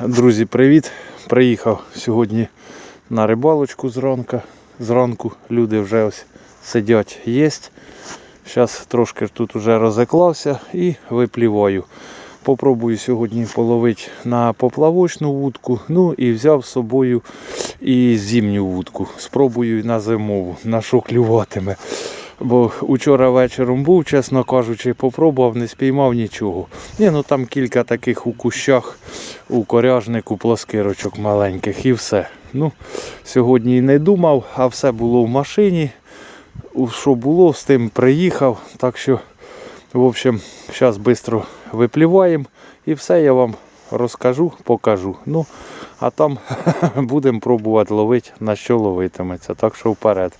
Друзі, привіт! Приїхав сьогодні на рибалочку зранку. Зранку люди вже ось сидять, єсть. Зараз трошки тут вже розеклався і випліваю. Попробую сьогодні половити на поплавочну вудку. Ну і взяв з собою і зимню вудку. Спробую на зимову, на клюватиме. Бо учора вечором був, чесно кажучи, попробував, не спіймав нічого. Ні, ну там кілька таких у кущах, у коряжнику плоскирочок маленьких і все. Ну, сьогодні і не думав, а все було в машині. Що було, з тим приїхав. Так що, в общем, зараз швидко випліваємо і все я вам розкажу, покажу. Ну, а там будемо пробувати ловити, на що ловитиметься. Так що вперед.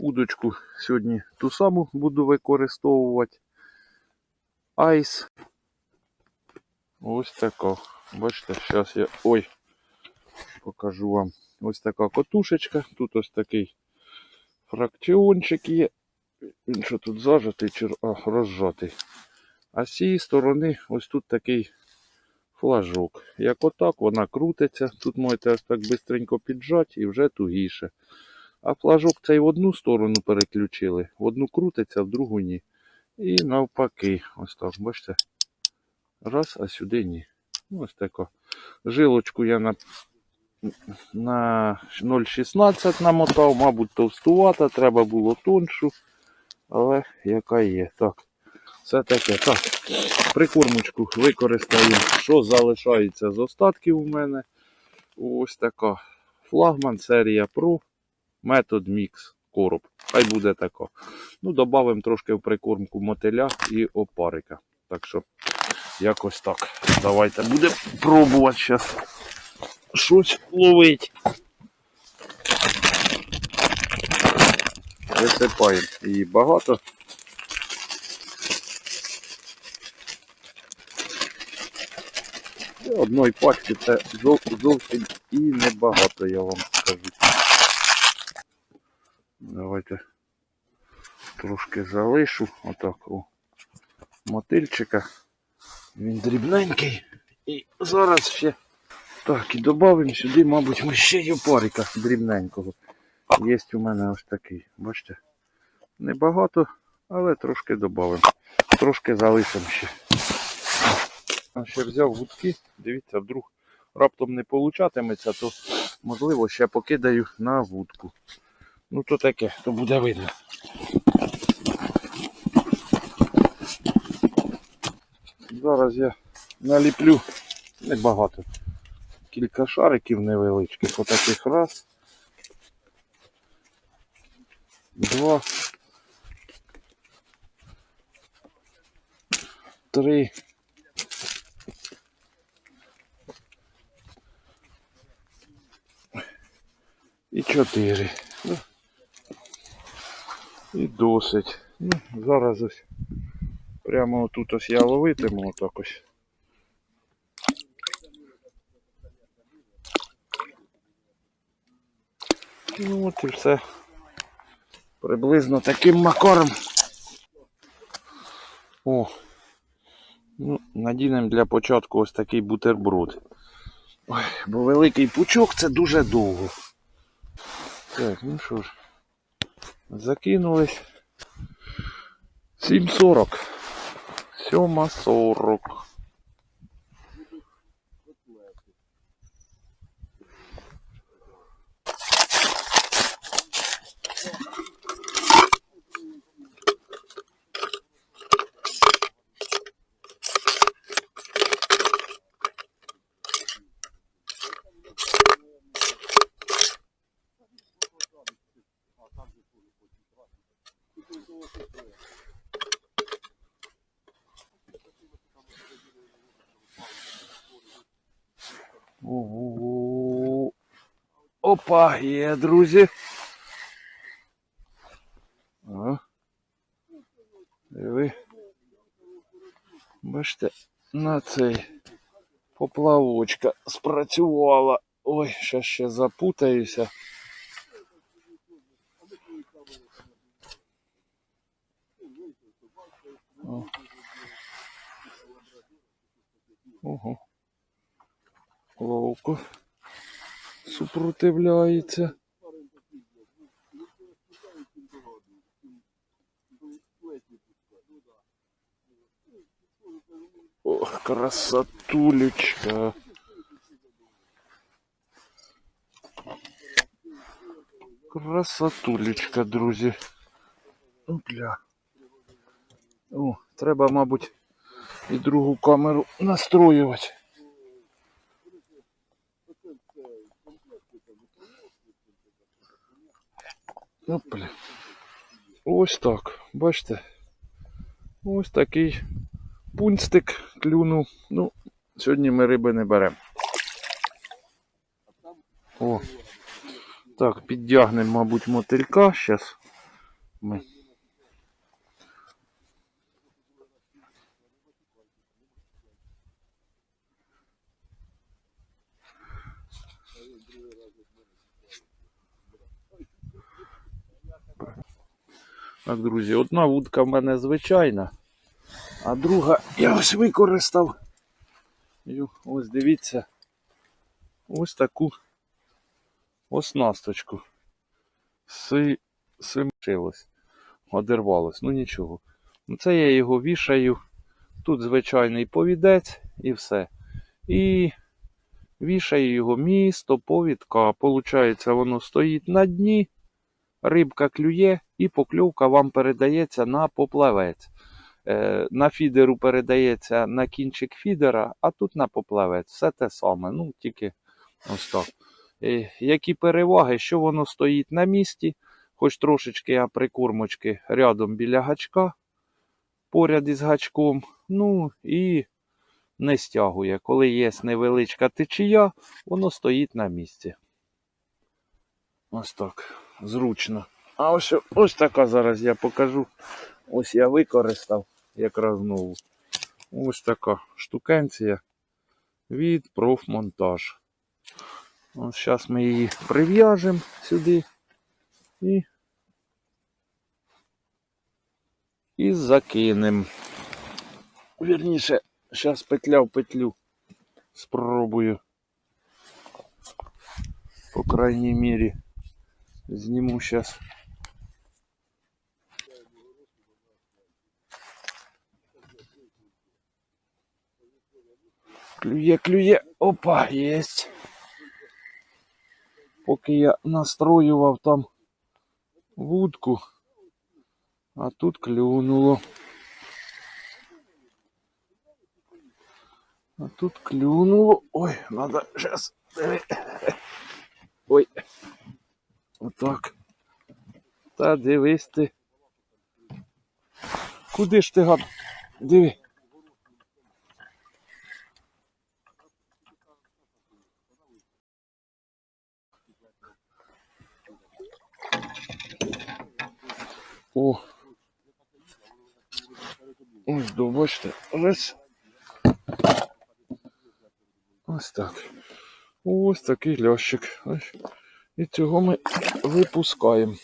Удочку сьогодні ту саму буду використовувати. Айс. Ось така. Бачите, зараз я ой, покажу вам. Ось така котушечка. Тут ось такий фракціончик є. Він що тут зажатий чи розжатий. А з цієї сторони ось тут такий флажок. Як отак вона крутиться. Тут можете ось так швидко піджати і вже тугіше. А флажок цей в одну сторону переключили, в одну крутиться, в другу ні. І навпаки, ось так, бачите. Раз, а сюди ні. Ну, Ось така. Жилочку я на, на 0,16 намотав, мабуть, товстувата, треба було тоншу. Але яка є. Так. Все таке. Так. Прикормочку використаю, що залишається з остатків у мене. Ось така. Флагман серія Pro. Метод мікс короб. Хай буде тако. Ну, додамо трошки в прикормку мотиля і опарика. Так що, якось так. Давайте будемо пробувати зараз щось ловити. Висипаємо її багато. Одної пачки це зовсім і небагато, я вам скажу. Давайте трошки залишу. Отак у мотильчика. Він дрібненький. І зараз ще. Так, і додамо сюди, мабуть, ми ще й опарика дрібненького. Є у мене ось такий. Бачите? Небагато, але трошки додамо. Трошки залишимо ще. А ще взяв гудки. Дивіться, вдруг раптом не получатиметься, то можливо ще покидаю на вудку. Ну то таке, то буде видно. Зараз я наліплю небагато. Кілька шариків невеличких. Отаких раз. Два. Три. І чотири. І досить. Ну, зараз ось прямо отут ось я ловитиму отак ось. Ну от і все. Приблизно таким макаром. О. Ну, надінемо для початку ось такий бутерброд. Ой, бо великий пучок це дуже довго. Так, ну що ж. Закинулись. 7.40. 7.40. Ого. Опа, є, друзі. О. І ви бачите, на цей поплавочка спрацювала. Ой, щас ще запутаюся. Ого. Ловко. Супротивляється. Ох, красотулечка. Красотулечка, друзі. Опля. О, треба, мабуть, і другу камеру настроювати. Опля. Ось так, бачите. Ось такий пунстик клюнув. Ну, сьогодні ми риби не беремо. О. Так, піддягнемо, мабуть, мотилька. Зараз ми. Так, друзі, одна вудка в мене звичайна, а друга я ось використав. Ось дивіться. Ось таку оснасточку. Си... Симчилось. Одервалось. Ну нічого. Ну, Це я його вішаю. Тут звичайний повідець і все. І вішаю його місто, повідка. Получається, воно стоїть на дні, рибка клює і покльовка вам передається на поплавець. Е, на фідеру передається на кінчик фідера, а тут на поплавець. Все те саме. Ну, тільки ось так. Е, Які переваги, що воно стоїть на місці, хоч трошечки я прикормочки рядом біля гачка, поряд із гачком. Ну і не стягує. Коли є невеличка течія, воно стоїть на місці. Ось так. Зручно. А ось, ось така зараз я покажу. Ось я використав якраз знову. Ось така штукенція від профмонтаж. Ось зараз ми її прив'яжемо сюди і, і закинемо. Вірніше, зараз петля в петлю спробую. По крайній мірі зніму зараз. Клює, клює. Опа, єсть. Поки я настроював там вудку, а тут клюнуло. А тут клюнуло. Ой, надо сейчас. Ой. Отак. Та дивись ти. Куди ж ти гад? Диви. О. Ось бачите, ось. Ось так. Ось такий лящик. Ось. І цього ми випускаємо.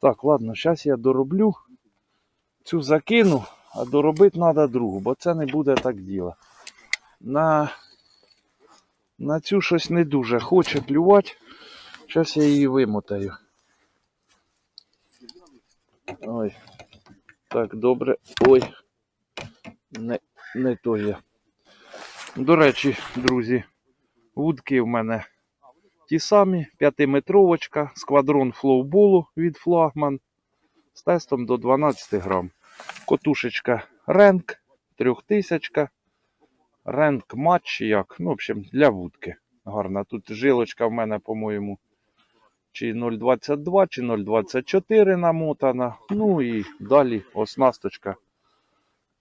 Так, ладно, зараз я дороблю. Цю закину, а доробити треба другу, бо це не буде так діло. На, на цю щось не дуже хоче клювати. Зараз я її вимотаю. Ой. Так, добре. Ой. Не, не то я. До речі, друзі, вудки в мене ті самі, п'ятиметровочка, сквадрон флоуболу від флагман з тестом до 12 грам. Котушечка Ренк, трьохтисячка, Ренк матч, як, ну, в общем, для вудки. Гарна. Тут жилочка в мене, по-моєму, чи 0,22, чи 0,24 намотана. Ну і далі оснасточка.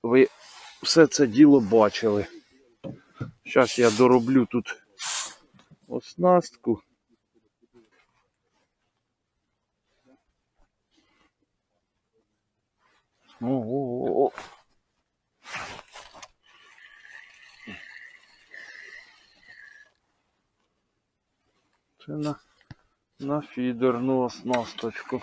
Ви все це діло бачили. Зараз я дороблю тут оснастку. О-о-о. Це на, на фідерну оснасточку.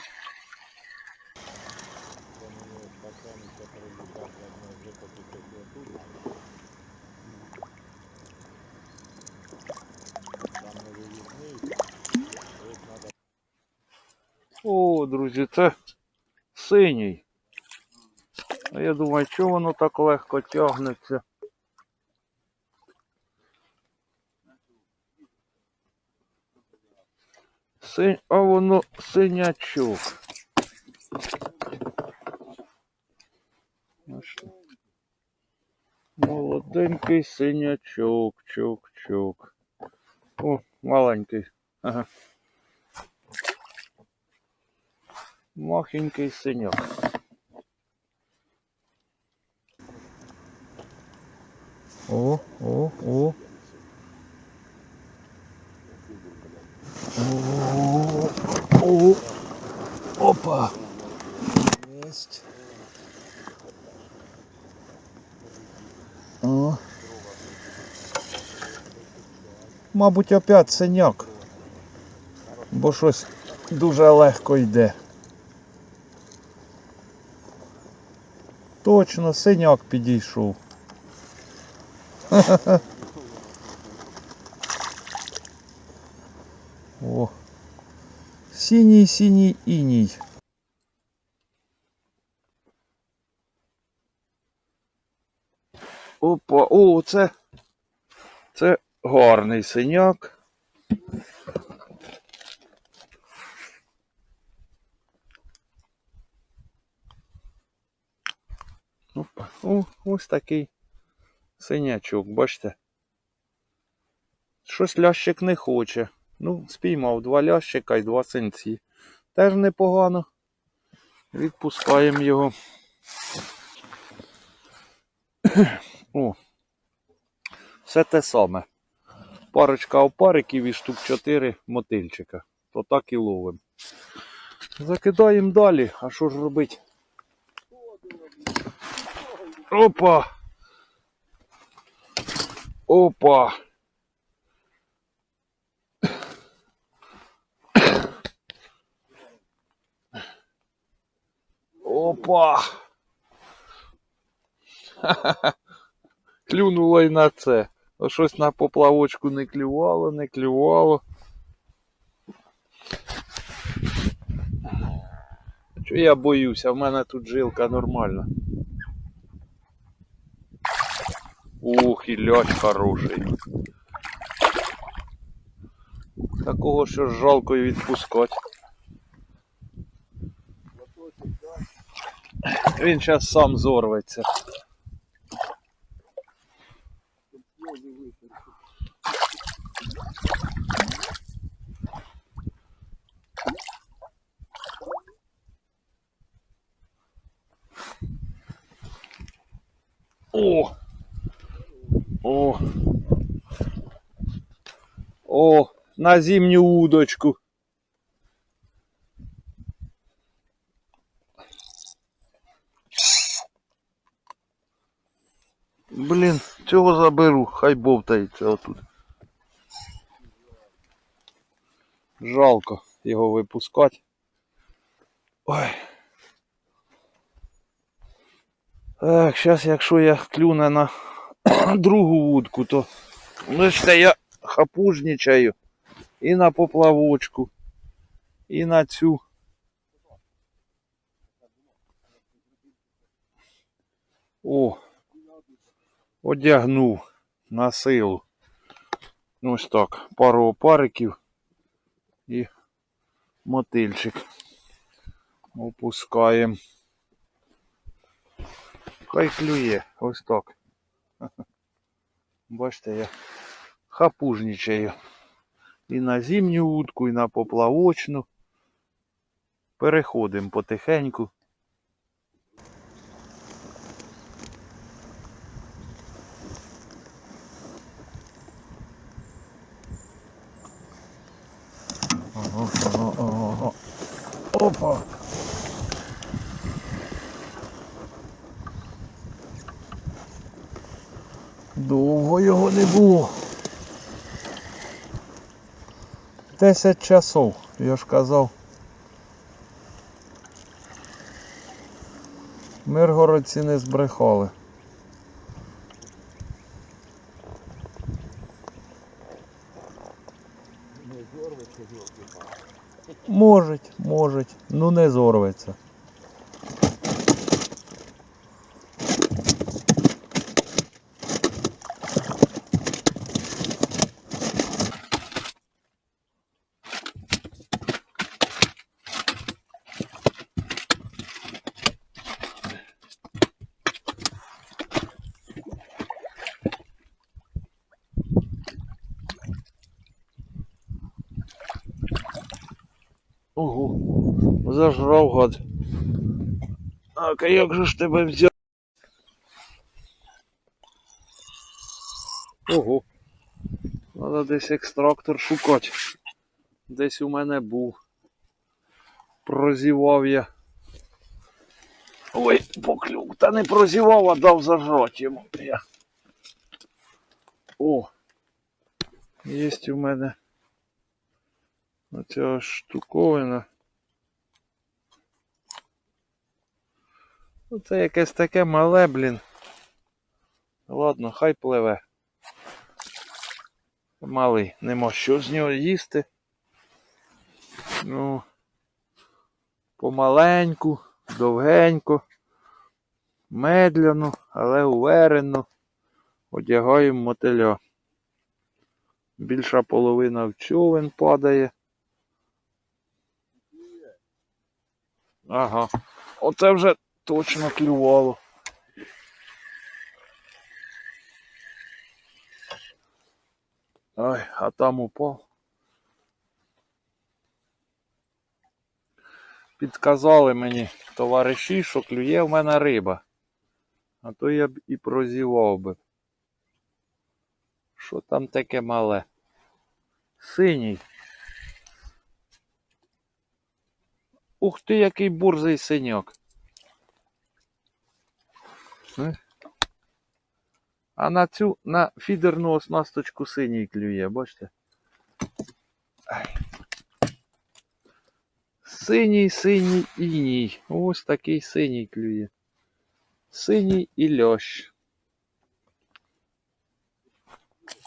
О, друзі, це синій. А я думаю, чого воно так легко тягнеться? Синь, а воно синячок. Молоденький синячок, чок, чок. О, маленький. Ага. Махенький синяк. О, о, о. О, о, опа. Есть. О. Мабуть, опять синяк. Бо щось дуже легко йде. Точно, синяк підійшов. О. Синій, синій іній. Опа, о, це. Це гарний синяк. Опа, о, ось такий синячок, бачите. Щось лящик не хоче. Ну, спіймав два лящика і два синці. Теж непогано. Відпускаємо його. О, все те саме. Парочка опариків і штук 4 мотильчика. То так і ловимо. Закидаємо далі. А що ж робити? Опа! Опа! Опа! Клюнуло й на це. Щось на поплавочку не клювало, не клювало. Чого я боюся? В мене тут жилка нормальна. Ух, і ляч хороший. Такого що жалко і відпускати. Він зараз сам зорветься. О! О! О! На зимню удочку. Блін, цього заберу, хай бовтається отут. Жалко його випускати. Ой. Так, зараз якщо я клюне на другу вудку, то бачите, я хапужничаю і на поплавочку, і на цю. О, одягнув на силу. Ось так, пару опариків і мотильчик. Опускаємо. Хай клює, ось так. Бачите, я хапужничаю. І на зимню утку, і на поплавочну. Переходимо потихеньку. Ага, ага, ага. Опа! Довго його не було. 10 часов, я ж казав. Миргородці не збрехали. Можуть, можуть, ну не зорветься. Ого, зажрав гад. Так, а як же ж тебе взяти? Ого. Треба десь екстрактор шукати. Десь у мене був. Прозівав я. Ой, поклюв. Та не прозівав, а дав зажрати йому. О! Єсть у мене оця штуковина. Ну, це якесь таке мале, блін. Ладно, хай пливе. Малий, нема що з нього їсти. Ну, помаленьку, довгенько, медляно, але уверенно одягаємо мотиля. Більша половина в човен падає. Ага. Оце вже точно клювало. Ой, а там упав. Підказали мені товариші, що клює в мене риба. А то я б і прозівав би. Що там таке мале? Синій. Ух ти, який бурзий синьок. Е? А на цю, на фідерну оснасточку синій клює, бачите? Синій, синій іній. Ось такий синій клює. Синій і льощ.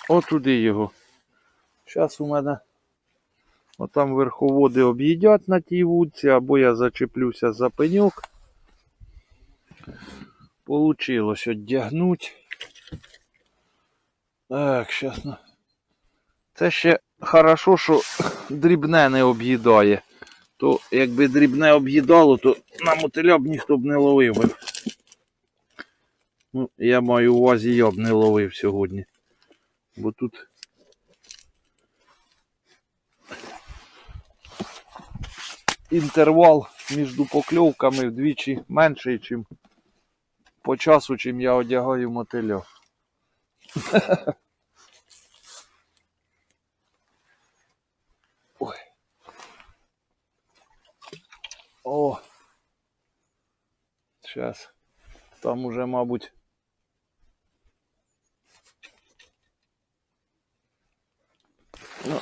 Отуди його. Зараз у мене отам верховоди об'їдять на тій вудці, або я зачеплюся за пеньок. Получилось одягнуть. Так, щас. Це ще хорошо, що дрібне не об'їдає. То якби дрібне об'їдало, то на мотиля б ніхто б не ловив. Ну, я маю увазі, я б не ловив сьогодні. Бо тут інтервал між покльовками вдвічі менший, чим по часу, чим я одягаю мотиля. Ой. О. Сейчас. Там уже, мабуть. Ну,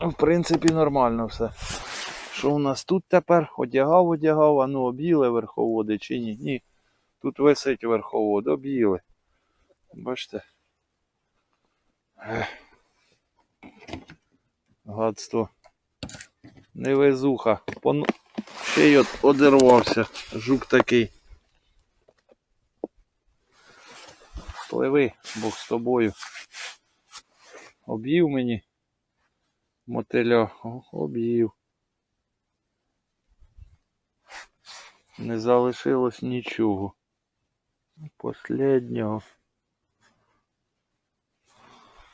в принципі, нормально все. Що у нас тут тепер? Одягав, одягав, а ну об'їли верховоди чи ні? Ні. Тут висить верховод, об'їли. Бачите? Гадство. Невезуха. Пон... Ще й от одервався. Жук такий. Пливи, Бог з тобою. Об'їв мені мотиля. Об'їв. Не залишилось нічого. Последнього.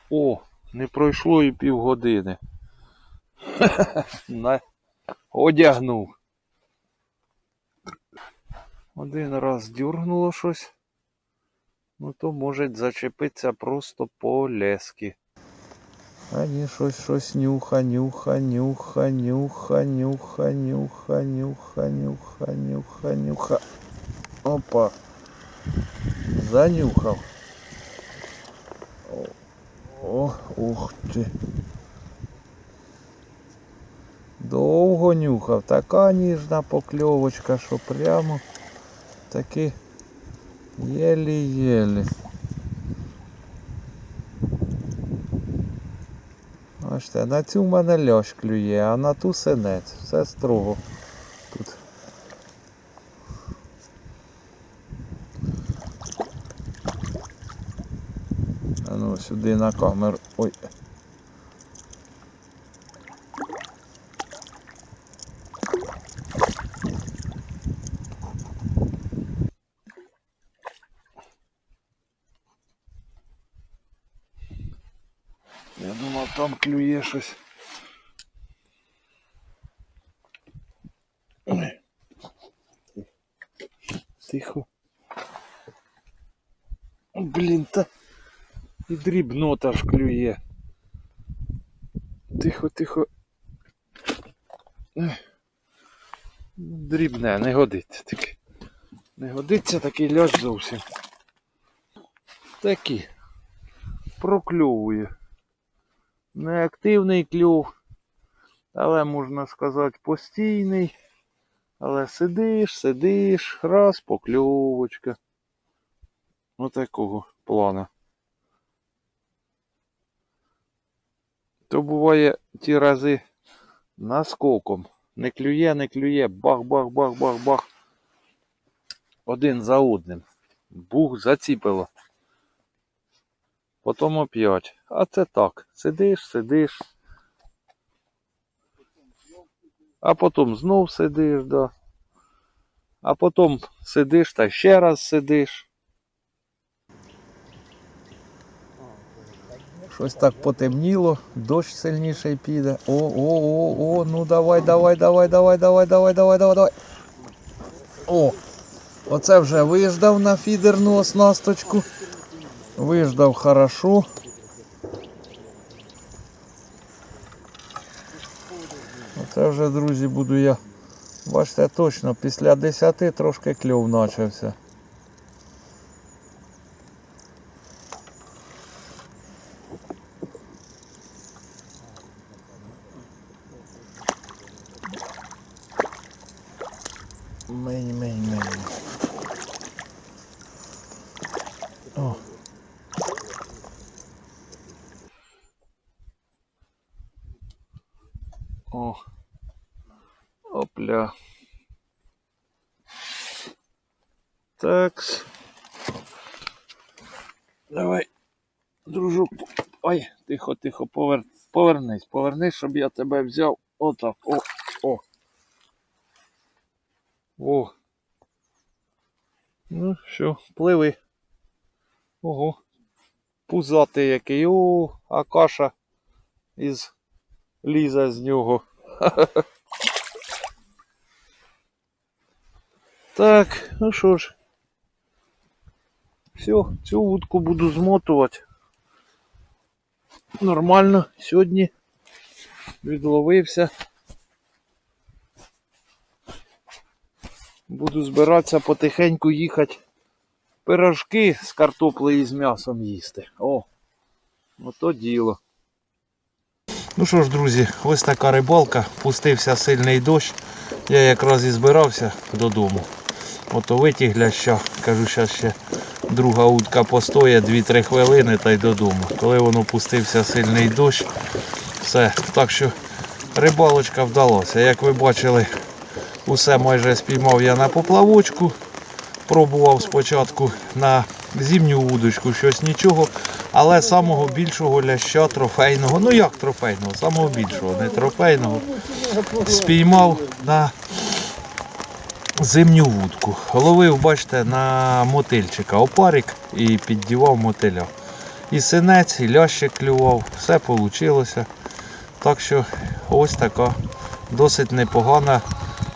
О, не пройшло і півгодини. Одягнув. Один раз дюргнуло щось. Ну то може зачепитися просто по лески. А ні, щось, щось нюха, нюха, нюха, нюха, нюха, нюха, нюха, нюха, нюха, нюха. Опа. Занюхав. О, о, ух ти. Довго нюхав. Така ніжна покльовочка, що прямо таки єлі-єлі. Бачите, на цю в мене льош клює, а на ту синець. Все строго. Тут. А ну сюди на камеру. Ой. Я думав, там клює щось. Тихо. Блін, та і дрібнота ж клює. Тихо, тихо. Дрібне, не годиться таке. Не годиться такий ляж зовсім. Такий. Прокльовує. Неактивний кльов, але можна сказати постійний. Але сидиш, сидиш, раз покльовочка. Отакого плана. То буває ті рази наскоком. Не клює, не клює, бах-бах-бах-бах-бах. Один за одним. Бух заціпило. Потім оп'ять. А це так. Сидиш, сидиш. А потім знов сидиш, да. А потім сидиш та ще раз сидиш. Щось так потемніло, дощ сильніший піде. О, о, о, о, ну давай, давай, давай, давай, давай, давай, давай, давай, давай. О! Оце вже виждав на фідерну оснасточку. Виждав хорошо. Оце вже, друзі, буду я. Бачите, точно, після 10 трошки кльов почався. Мень, мень, мень. О. О. Опля. Такс. Давай, дружок. Ой, тихо, тихо, повер... повернись, повернись, щоб я тебе взяв. Отак. О, о. О. Ну, що, пливи. Ого. Пузатий який. О, а каша із ліза з нього. Так, ну що ж. Все, цю вудку буду змотувати. Нормально, сьогодні відловився. Буду збиратися потихеньку їхати пирожки з картоплею і з м'ясом їсти. О, ото діло. Ну що ж, друзі, ось така рибалка. Пустився сильний дощ. Я якраз і збирався додому. Ото витяг ляща. Кажу, зараз ще друга утка постоє 2-3 хвилини та й додому. Коли воно пустився сильний дощ, все. Так що рибалочка вдалася. Як ви бачили, усе майже спіймав я на поплавочку. Пробував спочатку на зимню вудочку, щось нічого. Але самого більшого ляща трофейного, ну як трофейного, самого більшого, не трофейного, спіймав на зимню вудку. Ловив, бачите, на мотильчика опарик і піддівав мотиля. І синець, і лящик клював, все вийшло. Так що ось така досить непогана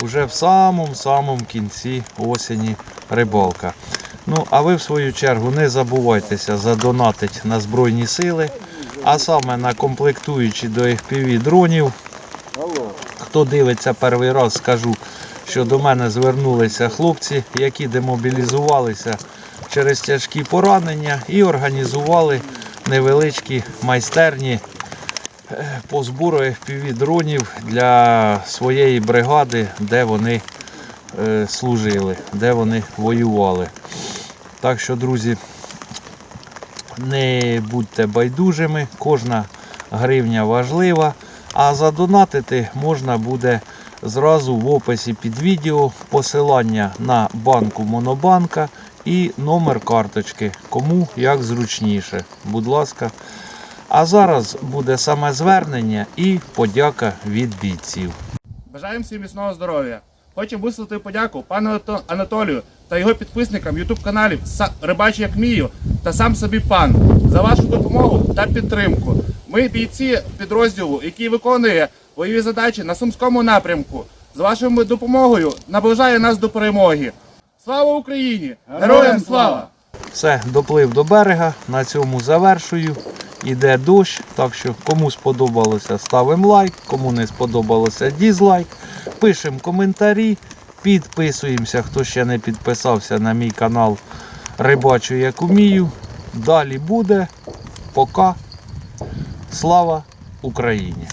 вже в самому-самому кінці осені рибалка. Ну, а ви в свою чергу не забувайтеся задонатити на Збройні сили, а саме на комплектуючі до FPV дронів. Хто дивиться перший раз, скажу, що до мене звернулися хлопці, які демобілізувалися через тяжкі поранення і організували невеличкі майстерні по збору FPV дронів для своєї бригади, де вони е, служили, де вони воювали. Так що, друзі, не будьте байдужими. Кожна гривня важлива. А задонатити можна буде зразу в описі під відео посилання на банку Монобанка і номер карточки, кому як зручніше. Будь ласка. А зараз буде саме звернення і подяка від бійців. Бажаємо всім міцного здоров'я. Хочемо висловити подяку пану Анатолію та його підписникам YouTube каналів Рибачу як мію та сам собі пан за вашу допомогу та підтримку. Ми бійці підрозділу, який виконує бойові задачі на сумському напрямку. З вашою допомогою наближає нас до перемоги. Слава Україні! Героям слава! Все, доплив до берега. На цьому завершую. Іде дощ. Так що кому сподобалося, ставимо лайк, кому не сподобалося дізлайк. Пишемо коментарі, підписуємося, хто ще не підписався на мій канал Рибачу як умію. Далі буде. Пока. Слава Україні!